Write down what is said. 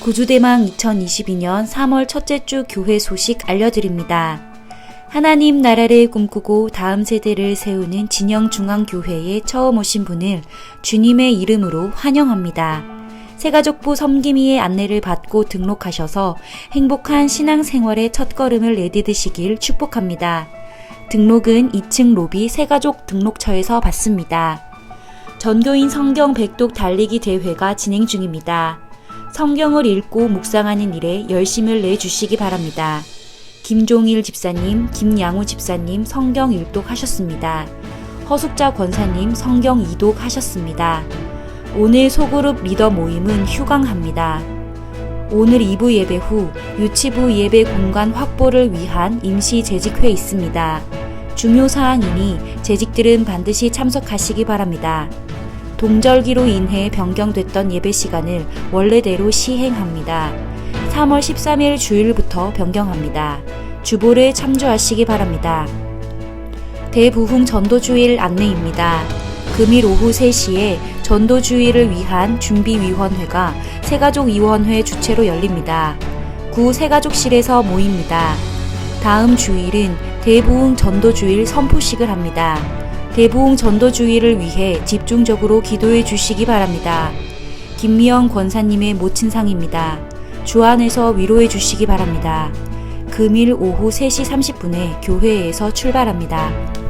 구주대망 2022년 3월 첫째 주 교회 소식 알려드립니다. 하나님 나라를 꿈꾸고 다음 세대를 세우는 진영 중앙교회에 처음 오신 분을 주님의 이름으로 환영합니다. 새가족부 섬김이의 안내를 받고 등록하셔서 행복한 신앙생활의 첫걸음을 내디디시길 축복합니다. 등록은 2층 로비 새가족 등록처에서 받습니다. 전교인 성경 백독 달리기 대회가 진행 중입니다. 성경을 읽고 묵상하는 일에 열심을 내주시기 바랍니다. 김종일 집사님, 김양우 집사님 성경 일독 하셨습니다. 허숙자 권사님 성경 이독 하셨습니다. 오늘 소그룹 리더 모임은 휴강합니다. 오늘 2부 예배 후 유치부 예배 공간 확보를 위한 임시 재직회 있습니다. 중요 사항이니 재직들은 반드시 참석하시기 바랍니다. 동절기로 인해 변경됐던 예배 시간을 원래대로 시행합니다. 3월 13일 주일부터 변경합니다. 주보를 참조하시기 바랍니다. 대부흥 전도주일 안내입니다. 금일 오후 3시에 전도주의를 위한 준비위원회가 새가족위원회 주최로 열립니다. 구 새가족실에서 모입니다. 다음 주일은 대부흥 전도주일 선포식을 합니다. 대부흥 전도주의를 위해 집중적으로 기도해 주시기 바랍니다. 김미영 권사님의 모친상입니다. 주 안에서 위로해 주시기 바랍니다. 금일 오후 3시 30분에 교회에서 출발합니다.